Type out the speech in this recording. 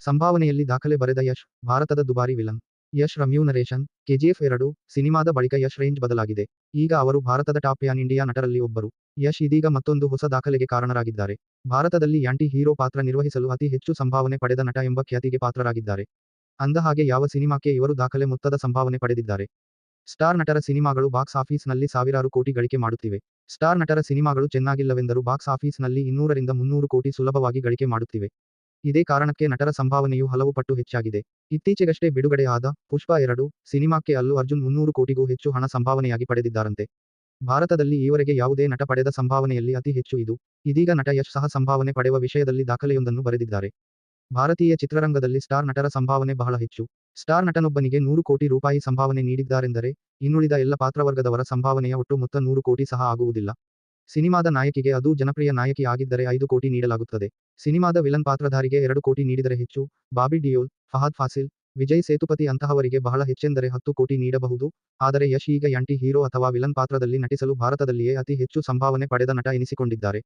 ಸಂಭಾವನೆಯಲ್ಲಿ ದಾಖಲೆ ಬರೆದ ಯಶ್, ಭಾರತದ ದುಬಾರಿ ವಿಲನ್. ಯಶ್ ರಮ್ಯೂನರೇಷನ್ ಕೆಜಿಎಫ್ ಎರಡು, ಸಿನಿಮಾದ ಬಳಿಕ ಯಶ್ ರೇಂಜ್ ಬದಲಾಗಿದೆ. ಈಗ ಅವರು ಭಾರತದ ಟಾಪ್ ಯಾನ್ ಇಂಡಿಯಾ ನಟರಲ್ಲಿ ಒಬ್ಬರು. ಯಶ್ ಇದೀಗ ಮತ್ತೊಂದು ಹೊಸ ದಾಖಲೆಗೆ ಕಾರಣರಾಗಿದ್ದಾರೆ. ಭಾರತದಲ್ಲಿ ಆಂಟಿ ಹೀರೋ ಪಾತ್ರ ನಿರ್ವಹಿಸಲು ಅತಿ ಹೆಚ್ಚು ಸಂಭಾವನೆ ಪಡೆದ ನಟ ಎಂಬ ಖ್ಯಾತಿಗೆ ಪಾತ್ರರಾಗಿದ್ದಾರೆ. ಅಂದಹಾಗೆ ಯಾವ ಸಿನಿಮಾಕ್ಕೆ ಇವರು ದಾಖಲೆ ಮೊತ್ತದ ಸಂಭಾವನೆ ಪಡೆದಿದ್ದಾರೆ? ಸ್ಟಾರ್ ನಟರ ಸಿನಿಮಾಗಳು ಬಾಕ್ಸ್ ಆಫೀಸ್ನಲ್ಲಿ ಸಾವಿರಾರು ಕೋಟಿ ಗಳಿಕೆ ಮಾಡುತ್ತಿವೆ. ಸ್ಟಾರ್ ನಟರ ಸಿನಿಮಾಗಳು ಚೆನ್ನಾಗಿಲ್ಲವೆಂದರೂ ಬಾಕ್ಸ್ ಆಫೀಸ್ನಲ್ಲಿ ಇನ್ನೂರರಿಂದ ಮುನ್ನೂರು ಕೋಟಿ ಸುಲಭವಾಗಿ ಗಳಿಕೆ ಮಾಡುತ್ತಿವೆ. ಇದೇ ಕಾರಣಕ್ಕೆ ನಟರ ಸಂಭಾವನೆಯು ಹಲವು ಪಟ್ಟು ಹೆಚ್ಚಾಗಿದೆ. ಇತ್ತೀಚೆಗಷ್ಟೇ ಬಿಡುಗಡೆ ಆದ ಪುಷ್ಪ ಎರಡು ಸಿನಿಮಾಕ್ಕೆ ಅಲ್ಲು ಅರ್ಜುನ್ ಮುನ್ನೂರು ಕೋಟಿಗೂ ಹೆಚ್ಚು ಹಣ ಸಂಭಾವನೆಯಾಗಿ ಪಡೆದಿದ್ದಾರಂತೆ. ಭಾರತದಲ್ಲಿ ಈವರೆಗೆ ಯಾವುದೇ ನಟ ಪಡೆದ ಸಂಭಾವನೆಯಲ್ಲಿ ಅತಿ ಹೆಚ್ಚು ಇದು. ಇದೀಗ ನಟ ಯಶ್ ಸಹ ಸಂಭಾವನೆ ಪಡೆಯುವ ವಿಷಯದಲ್ಲಿ ದಾಖಲೆಯೊಂದನ್ನು ಬರೆದಿದ್ದಾರೆ. ಭಾರತೀಯ ಚಿತ್ರರಂಗದಲ್ಲಿ ಸ್ಟಾರ್ ನಟರ ಸಂಭಾವನೆ ಬಹಳ ಹೆಚ್ಚು. ಸ್ಟಾರ್ ನಟನೊಬ್ಬನಿಗೆ ನೂರು ಕೋಟಿ ರೂಪಾಯಿ ಸಂಭಾವನೆ ನೀಡಿದ್ದಾರೆಂದರೆ, ಇನ್ನುಳಿದ ಎಲ್ಲ ಪಾತ್ರವರ್ಗದವರ ಸಂಭಾವನೆಯ ಒಟ್ಟು ಮೊತ್ತ ನೂರು ಕೋಟಿ ಸಹ ಆಗುವುದಿಲ್ಲ. ಸಿನಿಮಾದ ನಾಯಕಿಗೆ ಅದು ಜನಪ್ರಿಯ ನಾಯಕಿ ಆಗಿದ್ದರೆ ಐದು ಕೋಟಿ ನೀಡಲಾಗುತ್ತದೆ. ಸಿನಿಮಾದ ವಿಲನ್ ಪಾತ್ರಧಾರಿಗೆ ಎರಡು ಕೋಟಿ ನೀಡಿದರೆ ಹೆಚ್ಚು. ಬಾಬಿ ಡಿಯೋಲ್, ಫಹಾದ್ ಫಾಸಿಲ್, ವಿಜಯ್ ಸೇತುಪತಿ ಅಂತಹವರಿಗೆ ಬಹಳ ಹೆಚ್ಚೆಂದರೆ ಹತ್ತು ಕೋಟಿ ನೀಡಬಹುದು. ಆದರೆ ಯಶ್ ಈಗ ಯಾಂಟಿ ಹೀರೋ ಅಥವಾ ವಿಲನ್ ಪಾತ್ರದಲ್ಲಿ ನಟಿಸಲು ಭಾರತದಲ್ಲಿಯೇ ಅತಿ ಹೆಚ್ಚು ಸಂಭಾವನೆ ಪಡೆದ ನಟ ಎನಿಸಿಕೊಂಡಿದ್ದಾರೆ.